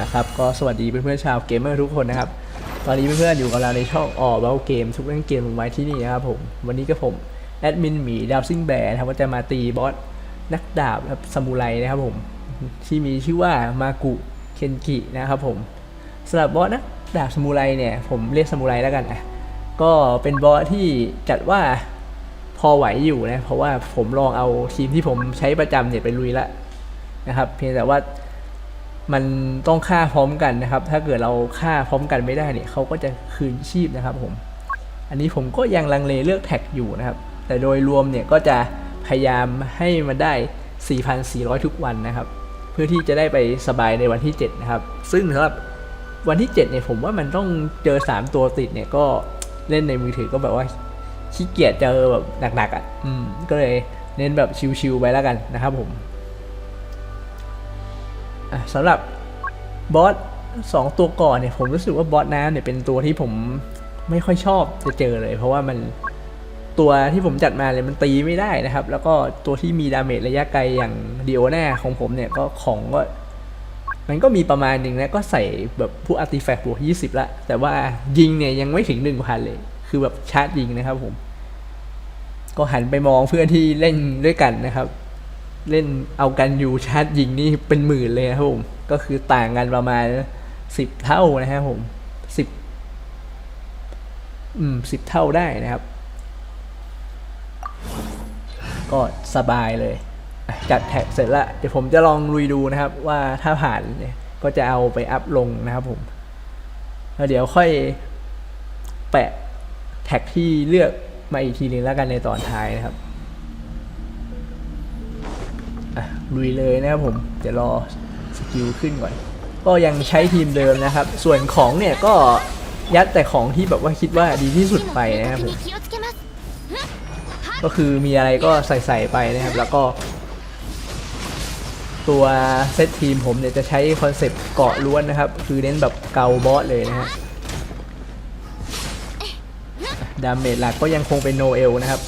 นะครับก็สวัสดีเพื่อนๆชาวเกมเมอร์ทุกคนนะครับ ตอนนี้เพื่อนๆอยู่กับเราในช่องออกเบลเกมทุกเรื่องเกมลงไว้ที่นี่นะครับผมวันนี้ก็ผมแอดมินหมีดาวซิงแบร์นะครับก็จะมาตีบอสนักดาบครับซามูไรนะครับผมที่มีชื่อว่ามากุเคนกินะครับผมสำหรับบอสนักดาบซามูไรเนี่ยผมเรียกซามูไรแล้วกันอะก็เป็นบอสที่จัดว่าพอไหวอยู่นะเพราะว่าผมลองเอาทีมที่ผมใช้ประจำเนี่ยไปลุยละนะครับ เพียงแต่ว่า มันต้องฆ่าพร้อมกันนะครับ ถ้าเกิดเราฆ่าพร้อมกันไม่ได้เนี่ยเขาก็จะคืนชีพนะครับผมอันนี้ผมก็ยังลังเลเลือกแท็กอยู่นะครับ แต่โดยรวมเนี่ยก็จะพยายามให้มันได้ 4,400 ทุกวันนะครับ เพื่อที่จะได้ไปสบายในวันที่ 7 นะครับ ซึ่งสำหรับวันที่ 7 เนี่ยผมว่ามันต้องเจอ 3 ตัวติดเนี่ยก็เล่นในมือถือก็แบบว่าขี้เกียจเจอแบบหนักๆอะ อืม ก็เลยเน้นแบบชิวๆไปแล้วกันนะครับผม สำหรับบอสสองตัวก่อนเนี่ยผมรู้สึกว่าบอสน้ำเนี่ยเป็นตัวที่ผมไม่ค่อยชอบจะเจอเลย เพราะว่ามันตัวที่ผมจัดมาเลยมันตีไม่ได้นะครับ แล้วก็ตัวที่มีดาเมจระยะไกลอย่างดิโอนาของผมเนี่ยก็ของก็มันก็มีประมาณหนึ่งนะก็ใส่แบบพวกอาร์ติแฟกต์บวก20ละ แต่ว่ายิงเนี่ยยังไม่ถึง1,000เลย คือแบบชาร์จยิงนะครับผม ก็หันไปมองเพื่อนที่เล่นด้วยกันนะครับ เล่นเอากันอยู่ชาร์จยิงนี่เป็นหมื่นเลยนะครับผม ก็คือต่างกันประมาณสิบเท่านะครับผมสิบอืมสิบเท่าได้นะครับ ก็สบายเลย จัดแท็กเสร็จละเดี๋ยวผมจะลองลุยดูนะครับ ว่าถ้าผ่านเนี่ยก็จะเอาไปอัพลงนะครับผมแล้วเดี๋ยวค่อยแปะแท็กที่เลือกมาอีกทีนึงแล้วกันในตอนท้ายนะครับ ลุยเลยนะครับผมจะรอสกิลขึ้นก่อน ก็ยังใช้ทีมเดิมนะครับ ส่วนของเนี่ยก็ยัดแต่ของที่แบบว่าคิดว่าดีที่สุดไปนะครับผมก็คือมีอะไรก็ใส่ๆไปนะครับ แล้วก็ ตัวเซตทีมผมเนี่ยจะใช้คอนเซปต์เกาะล้วนนะครับ คือเน้นแบบเกาบอสเลยนะฮะดาเมจหลักก็ยังคงเป็นโนเอลนะครับ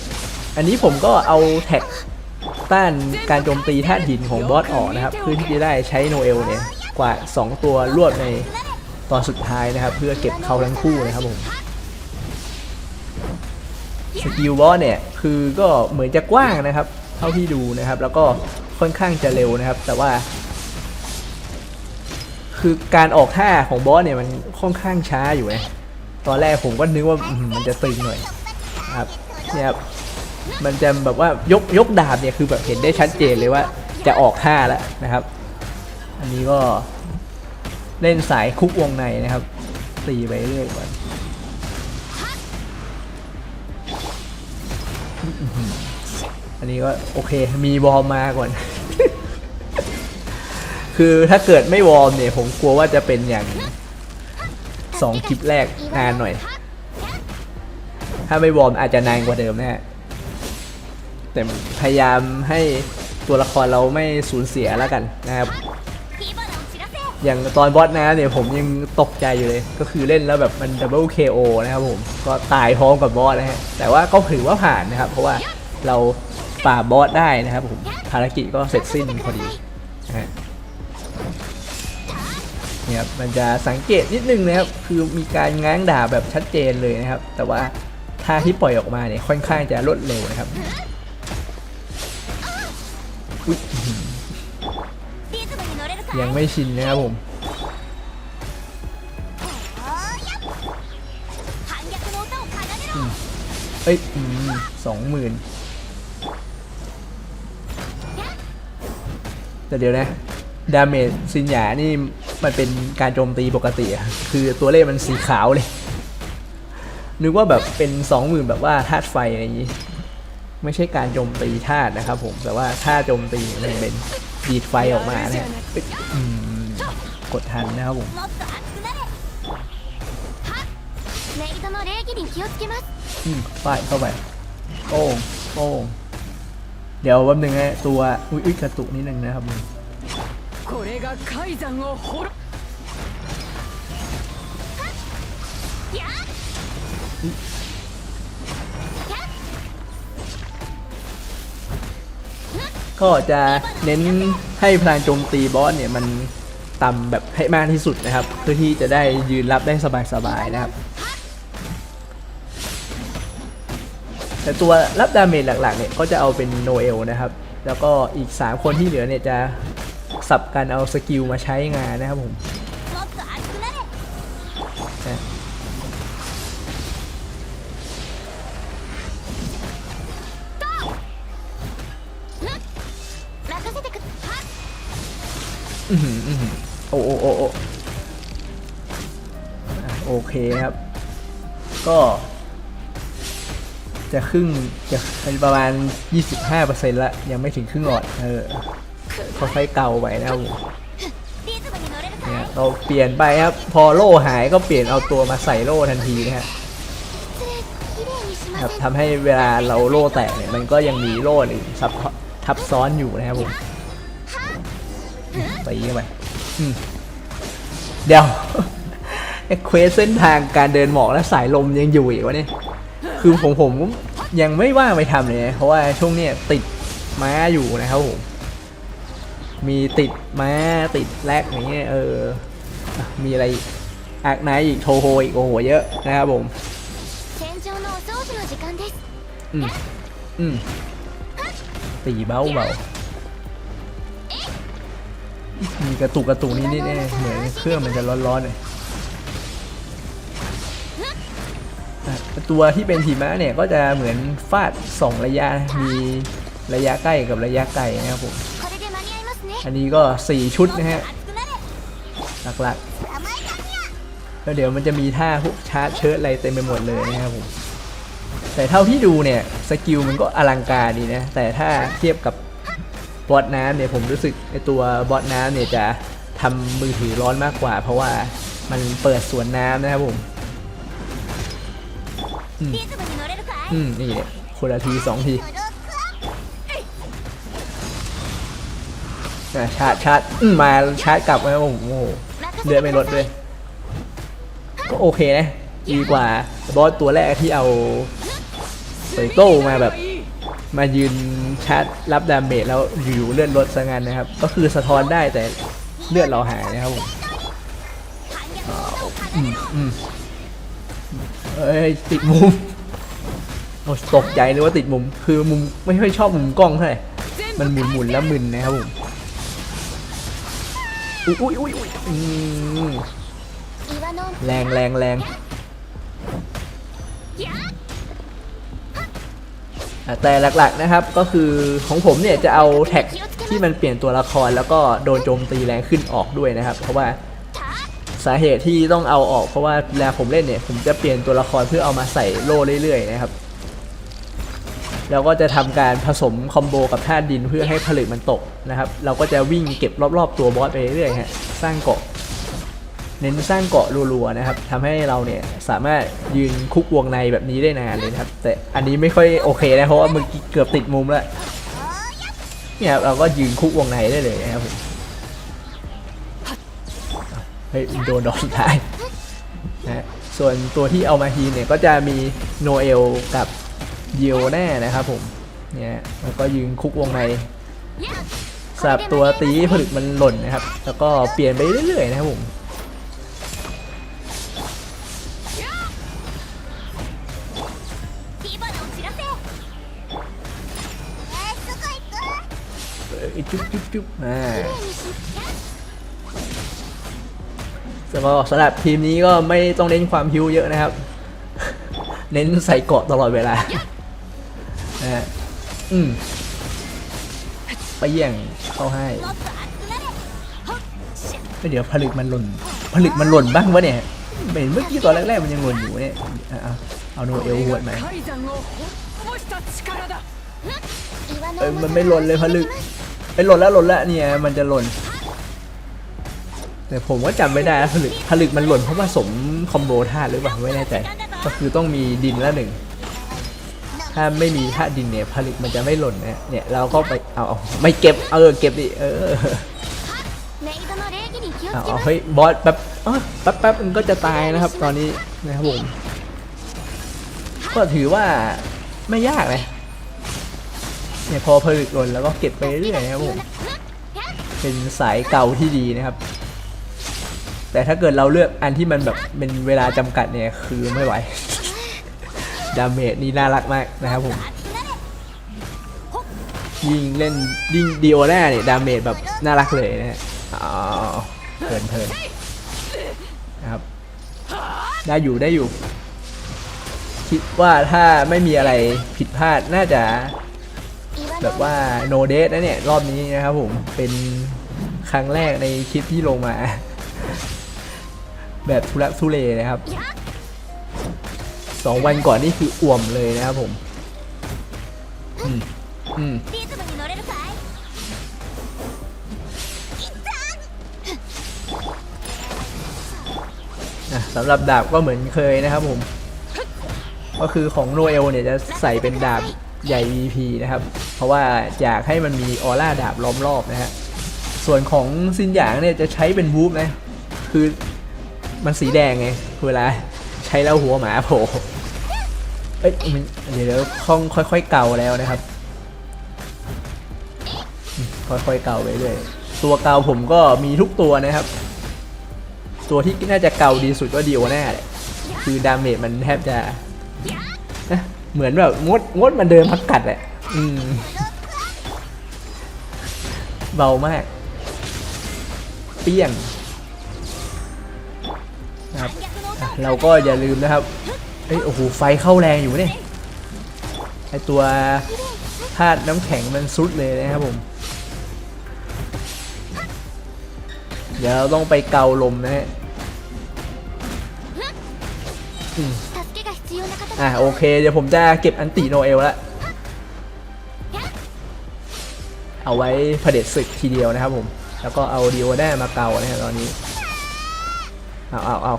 อันนี้ผมก็เอาแท็ก ต้านการโจมตีธาตุหินของบอสออกนะครับเพื่อที่จะได้ใช้โนเอลเนี่ยกว่า 2 ตัวรวดในตอนสุดท้ายนะครับ เพื่อเก็บเขาทั้งคู่นะครับผมสกิลบอสเนี่ยคือก็เหมือนจะกว้างนะครับ เท่าที่ดูนะครับ แล้วก็ค่อนข้างจะเร็วนะครับ แต่ว่า คือการออกท่าของบอสเนี่ยมันค่อนข้างช้าอยู่นะตอนแรกผมก็นึกว่ามันจะตึงหน่อยนะครับเนี่ยครับ มันจะแบบว่ายกยกดาบเนี่ยคือแบบเห็นได้ชัดเจนเลยว่าจะออกท่าแล้วนะครับ อันนี้ก็เล่นสายคุกวงในนะครับตีไปเรื่อยก่อนอันนี้ก็โอเคมีวอร์มมาก่อน คือถ้าเกิดไม่วอร์มเนี่ยผมกลัวว่าจะเป็นอย่างสองคลิปแรกนานหน่อย ถ้าไม่วอร์มอาจจะนานกว่าเดิมแน่ ต่พยายามให้ตัวละครเราไม่สูญเสียแล้วกันนะครับอย่างตอนบอสนะเนี่ยผมยังตกใจอยู่เลยก็คือเล่นแล้วแบบมันดับเบิลเคโอนะครับผมก็ตายพร้อมกับบอสนะฮะแต่ว่าก็ถือว่าผ่านนะครับ เพราะว่าเราปราบบอสได้นะครับผมภารกิจก็เสร็จสิ้นพอดีนะฮะเนี่ยมันจะสังเกตนิดนึงนะครับคือมีการง้างด่าแบบชัดเจนเลยนะครับ แต่ว่าท่าที่ปล่อยออกมาเนี่ยค่อนข้างจะลดเร็วนะครับ ยังไม่ชินนะครับผมเอ้ยสองหมื่นแต่เดี๋ยวนะ ดาเมจซินหยานี่มันเป็นการโจมตีปกติอะคือตัวเลขมันสีขาวเลย นึกว่าแบบเป็นสองหมื่นแบบว่าธาตุไฟอะไรอย่างนี้ ไม่ใช่การโจมตีท่านะครับผมแต่ว่าท่าโจมตีมันเป็นดีดไฟออกมาเนี่ยกดทันนะครับผมฟาดเข้าไปโอ้โอ้เดี๋ยววันหนึ่งไงตัวอุ้ยกระตุกนิดนึงนะครับมึง ก็จะเน้นให้พลังโจมตีบอสเนี่ยมันต่ำแบบให้มากที่สุดนะครับ เพื่อที่จะได้ยืนรับได้สบายๆนะครับ แต่ตัวรับดาเมจหลักๆเนี่ยก็จะเอาเป็นโนเอลนะครับ แล้วก็อีก 3 คนที่เหลือเนี่ยจะสับกันเอาสกิลมาใช้งานนะครับผม โอโอโอโอเคครับ ก็ จะครึ่งจะเป็นประมาณ 25%ละยังไม่ถึงครึ่งหลอดเออเขาใช้เก่าไปนะครัเนี่ยเราเปลี่ยนไปครับ พอโล่หายก็เปลี่ยนเอาตัวมาใส่โล่ทันทีนะฮะครับทำให้เวลาเราโล่แตกเนี่ยมันก็ยังมีโล่อื่ซับทับซ้อนอยู่นะครับผม ตีเข้ไปเดี๋ยวเควสเส้นทางการเดินหมอกและสายลมยังอยู่อีกวะเนี่ยคือผมผมยังไม่ว่าไปทำเลยเพราะว่าช่วงนี้ติดม้าอยู่นะครับผมมีติดม้าติดแลกอย่างเงี้ยเออมีอะไรอักไนอีกโทโฮอีกโอ้โหเยอะนะครับผมอืมอืมตีเบาเบา มีกระตุกกระตุกนิดนิดเหมือนเครื่องมันจะร้อนๆเลยตัวที่เป็นหีม้าเนี่ยก็จะเหมือนฟาดสองระยะมีระยะใกล้กับระยะไกลนะครับผมอันนี้ก็ 4 ชุดนะฮะหลักๆแล้วเดี๋ยวมันจะมีท่าพวกชาร์จเชิดอะไรเต็มไปหมดเลยนะครับผมแต่เท่าที่ดูเนี่ยสกิลมันก็อลังการดีนะแต่ถ้าเทียบกับ บอสน้ำเนี่ยผมรู้สึกไอตัวบอสน้ำเนี่ยจะทำมือถือร้อนมากกว่า เพราะว่ามันเปิดสวนน้ำนะครับผม อืมอืมนี่คนละทีสองทีชาร์จชาร์จมาชาร์จกลับนะผมโอ้โหเลือดไม่ลดด้ยก็โอเคนะ ดีกว่าบอสตัวแรกที่เอาเซโต้มาแบบ มายืนชาร์จรับดาเมจแล้วอยู่เลื่อนลดสะงงานนะครับ ก็คือสะท้อนได้แต่เลือดเราหายนะครับผมเอ้ยติดมุมโอ้ตกใจเลยว่าติดมุม คือมุมไม่ค่อยชอบมุมกล้องเท่าไหร่มันหมุนหมุนแล้วมึนนะครับผมอุ้ยอุ้ยอุ้ยแรงแรงแรง แต่หลักๆนะครับก็คือของผมเนี่ยจะเอาแท็กที่มันเปลี่ยนตัวละครแล้วก็โดนโจมตีแรงขึ้นออกด้วยนะครับ เพราะว่าสาเหตุที่ต้องเอาออกเพราะว่าเวลาผมเล่นเนี่ยผมจะเปลี่ยนตัวละครเพื่อเอามาใส่โล่เรื่อยๆนะครับแล้วก็จะทำการผสมคอมโบกับธาตุดินเพื่อให้ผลึกมันตกนะครับ เราก็จะวิ่งเก็บรอบๆตัวบอสไปเรื่อยๆฮะ สร้างเกาะ เน้นสร้างเกาะรัวๆนะครับทำให้เราเนี่ยสามารถยืนคุกวงในแบบนี้ได้นานเลยนะครับ แต่อันนี้ไม่ค่อยโอเคนะเพราะว่ามื่อเกือบติดมุมแล้วเนี่ยเราก็ยืนคุกวงในได้เลยนะครับผมเฮ้ยโดนดอกสุดท้ายนะส่วนตัวที่เอามาฮีเนี่ยก็จะมีโนเอลกับเยลแน่นะครับผมเนี่ยแล้วก็ยืนคุกวงในสำหรับตัวตีผลึกมันหล่นนะครับ แล้วก็เปลี่ยนไปเรื่อยๆนะครับผม จุ๊บจุ๊บจุ๊บอ่าสำหรับสำหรับทีมนี้ก็ไม่ต้องเน้นความฮิวเยอะนะครับ เน้นใส่เกาะตลอดเวลาอืมไปเยี่ยงเข้าให้เดี๋ยวผลึกมันหล่น ผลึกมันหล่นบ้างวะเนี่ยเห็นเมื่อกี้ตอนแรกๆมันยังหล่นอยู่เนี่ยเอาเอาโนเอลหวดไหมเออมันไม่หล่นเลยผลึก ไปหล่นแล้วหล่นแล้วเนี่ยมันจะหล่น แต่ผมก็จำไม่ได้ผลึกผลึกมันหล่นเพราะผสมคอมโบธาตุหรือเปล่าไม่แน่ใจก็คือต้องมีดินละหนึ่งถ้าไม่มีธาตุดินเนี่ยผลึกมันจะไม่หล่นนะเนี่ยเราก็ไปเอาไม่เก็บเออเก็บดิเออเอาเฮ้ยบอสแป๊บแป๊บแป๊บมันก็จะตายนะครับ ตอนนี้นะครับผมก็ถือว่าไม่ยากเลย เนี่ยพอผลึกหล่นแล้วก็เก็บไปเรื่อยนะครับผมเป็นสายเก่าที่ดีนะครับ แต่ถ้าเกิดเราเลือกอันที่มันแบบเป็นเวลาจำกัดเนี่ยคือไม่ไหวดาเมจนี่น่ารักมากนะครับผมยิงเล่นยิงดีโอแน่เนี่ยดาเมจแบบน่ารักเลยนะฮะอ๋อเพลินเพลินนะครับ ได้อยู่ได้อยู่ คิดว่าถ้าไม่มีอะไรผิดพลาดน่าจะ แบบว่าโนเดสนะเนี่ยรอบนี้นะครับผมเป็นครั้งแรกในคลิปที่ลงมา แบบทุลักทุเลนะครับสองวันก่อนนี่คืออ่วมเลยนะครับผมสำหรับดาบก็เหมือนเคยนะครับผม ก็คือของโนเอลเนี่ยจะใส่เป็นดาบใหญ่ VP นะครับ เพราะว่าอยากให้มันมีออร่าดาบล้อมรอบนะฮะ ส่วนของซินหยางเนี่ยจะใช้เป็นวูฟนะ คือมันสีแดงไงเวลาใช้แล้วหัวหมาโผล่เอ้ยมันเดี๋ยวเดี๋ยวค่องค่อย ๆ เก่าแล้วนะครับ ค่อยๆเก่าไปเรื่อยตัวเก่าผมก็มีทุกตัวนะครับ ตัวที่น่าจะเก่าดีสุดก็ดีโอแน่แหละคือดาเมจมันแทบจะนะเหมือนแบบงดงดมันเดินพักกัดแหละ อืมเบามากเปี้ยงนะครับเราก็อย่าลืมนะครับเอ้ยโอ้โหไฟเข้าแรงอยู่เนี่ยไอตัวธาตุน้ำแข็งมันซุดเลยนะครับผม เดี๋ยวเราต้องไปเกาลมนะฮะอ่าโอเค เดี๋ยวผมจะเก็บอันติโนเอลแล้ว เอาไว้เผด็จศึกทีเดียวนะครับผม แล้วก็เอาดีโอแน่มาเกานะฮะตอนนี้ เอาเอาเอา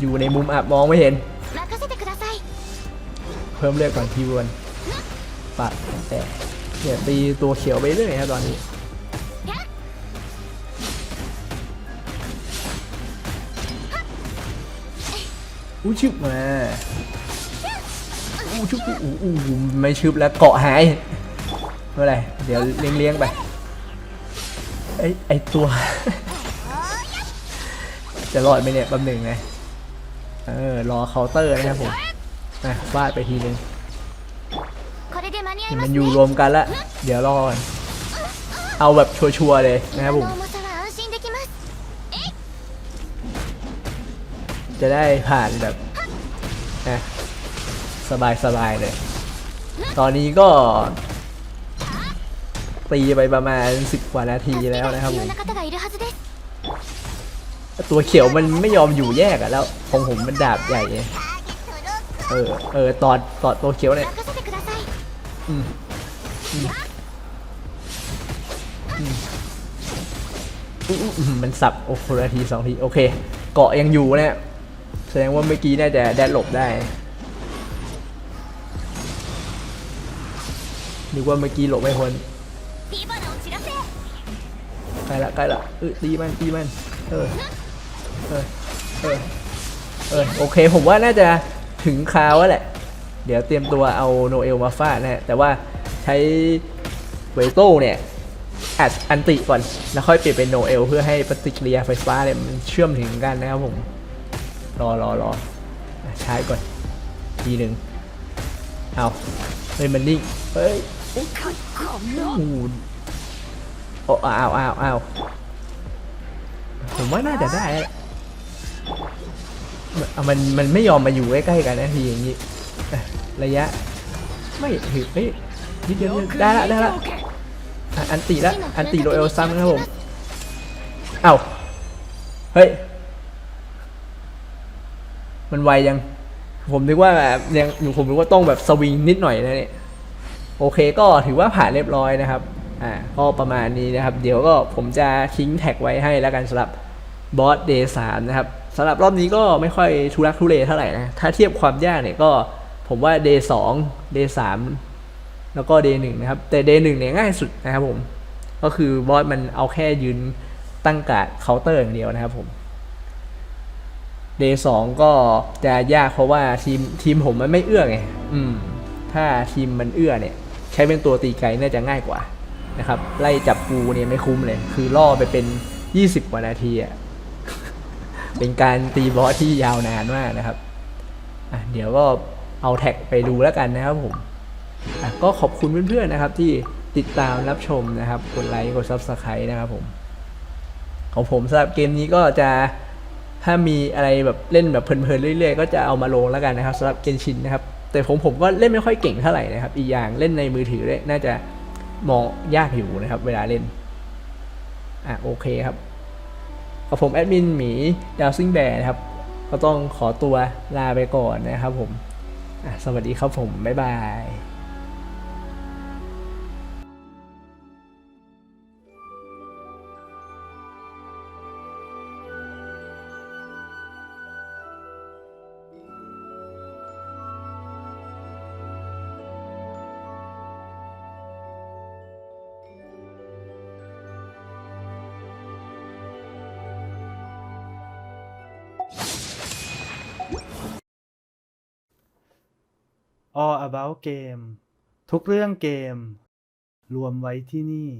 อยู่ในมุมอับมองไม่เห็น เพิ่มเลือดก่อนพี่วนปัดแต่เนี่ยตีตัวเขียวไปเรื่อยคะตอนนี้อู้ชึบมาอู้ชึบอู้อู้ไม่ชึบแล้วเกาะหาย ไม่เไร เดี๋ยวเลี้ยงเลี้ยงไป ไอไอตัว จะรอดไหมเนี่ยแป๊บหนึ่งนะ เออ รอเคาน์เตอร์นะครับผมนะวาดไปทีนึงมันอยู่รวมกันละ เดี๋ยวรอก่อนเอาแบบชัวร์ๆเลยนะครับผม จะได้ผ่านแบบนะสบายๆเลย ตอนนี้ก็ ตีไปประมาณสิบกว่านาทีแล้วนะครับผมตัวเขียวมันไม่ยอมอยู่แยกอะแล้วของผมมันดาบใหญ่เออเออตอดตอดตัวเขียวเนี่ยอืมมันสับโอ้โหนาทีสองทีโอเค เกาะยังอยู่เนี่ยแสดงว่าเมื่อกี้น่าจะแดดหลบได้นึกว่าเมื่อกี้หลบไม่พ้น ใกล้ละใกล้ละเออตีมันตีมันเออเออเออเออโอเคผมว่าน่าจะถึงคราวแล้วแหละ เดี๋ยวเตรียมตัวเอาโนเอลมาฟาดนะฮะแต่ว่าใช้เวโต้เนี่ยอัดอันติก่อน แล้วค่อยเปลี่ยนเป็นโนเอลเพื่อให้ปฏิกิริยาไฟฟ้าเนี่ยมันเชื่อมถึงกันนะครับผม รอรอรออะใช้ก่อน ทีหนึ่งเอาเฮ้ยมันนิ่งเฮ้ยこのอู้โอ้อ้าวอ้าวอ้าวผมว่าน่าจะได้แหละมันมันมันไม่ยอมมาอยู่ใกล้ๆกันนะทีอย่างนี้อะระยะ ไม่ถึงเฮ้ยนิดเดียวนิดเดียวได้ละได้ละอะอันตีละอันตีโรเอลซัมนะครับผมเอ้าเฮ้ยมันไวยัง ผมนึกว่าแบบยังผมนึกว่าต้องแบบสวิงนิดหน่อยนะเนี่ยโอเคก็ถือว่าผ่านเรียบร้อยนะครับ อ่าก็ประมาณนี้นะครับ เดี๋ยวก็ผมจะทิ้งแท็กไว้ให้แล้วกันสำหรับบอสเดย์สามนะครับสำหรับรอบนี้ก็ไม่ค่อยทุรักทุเลเท่าไหร่นะ ถ้าเทียบความยากเนี่ยก็ผมว่าเดย์สองเดย์สามแล้วก็เดย์หนึ่งนะครับ แต่เดย์หนึ่งเนี่ยง่ายสุดนะครับผม ก็คือบอสมันเอาแค่ยืนตั้งกาดเคาน์เตอร์อย่างเดียวนะครับผมเดย์สองก็จะยากเพราะว่าทีมทีมผมมันไม่เอื้อไง อืม ถ้าทีมมันเอื้อเนี่ย ใช้เป็นตัวตีไกลน่าจะง่ายกว่า นะครับไล่จับปูเนี่ยไม่คุ้มเลย คือล่อไปเป็น 20กว่านาทีอะเป็นการตีบอสที่ยาวนานมากนะครับเดี๋ยวก็เอาแท็กไปดูแล้วกันนะครับผมก็ขอบคุณเพื่อนๆนะครับ ที่ติดตามรับชมนะครับกดไลค์กด Subscribe นะครับผมของผมสำหรับเกมนี้ก็จะถ้ามีอะไรแบบเล่นแบบเพลินๆเรื่อยๆ ก็จะเอามาลงแล้วกันนะครับสำหรับเกนชินนะครับ แต่ผมผมก็เล่นไม่ค่อยเก่งเท่าไหร่นะครับ อีกอย่างเล่นในมือถือด้วยน่าจะ มองยากอยู่นะครับ เวลาเล่น อะโอเคครับกับผมแอดมินหมีดาวซิงแบร์นะครับ ก็ต้องขอตัวลาไปก่อนนะครับผมอะสวัสดีครับผม บ๊ายบาย All About Game ทุกเรื่องเกม รวมไว้ที่นี่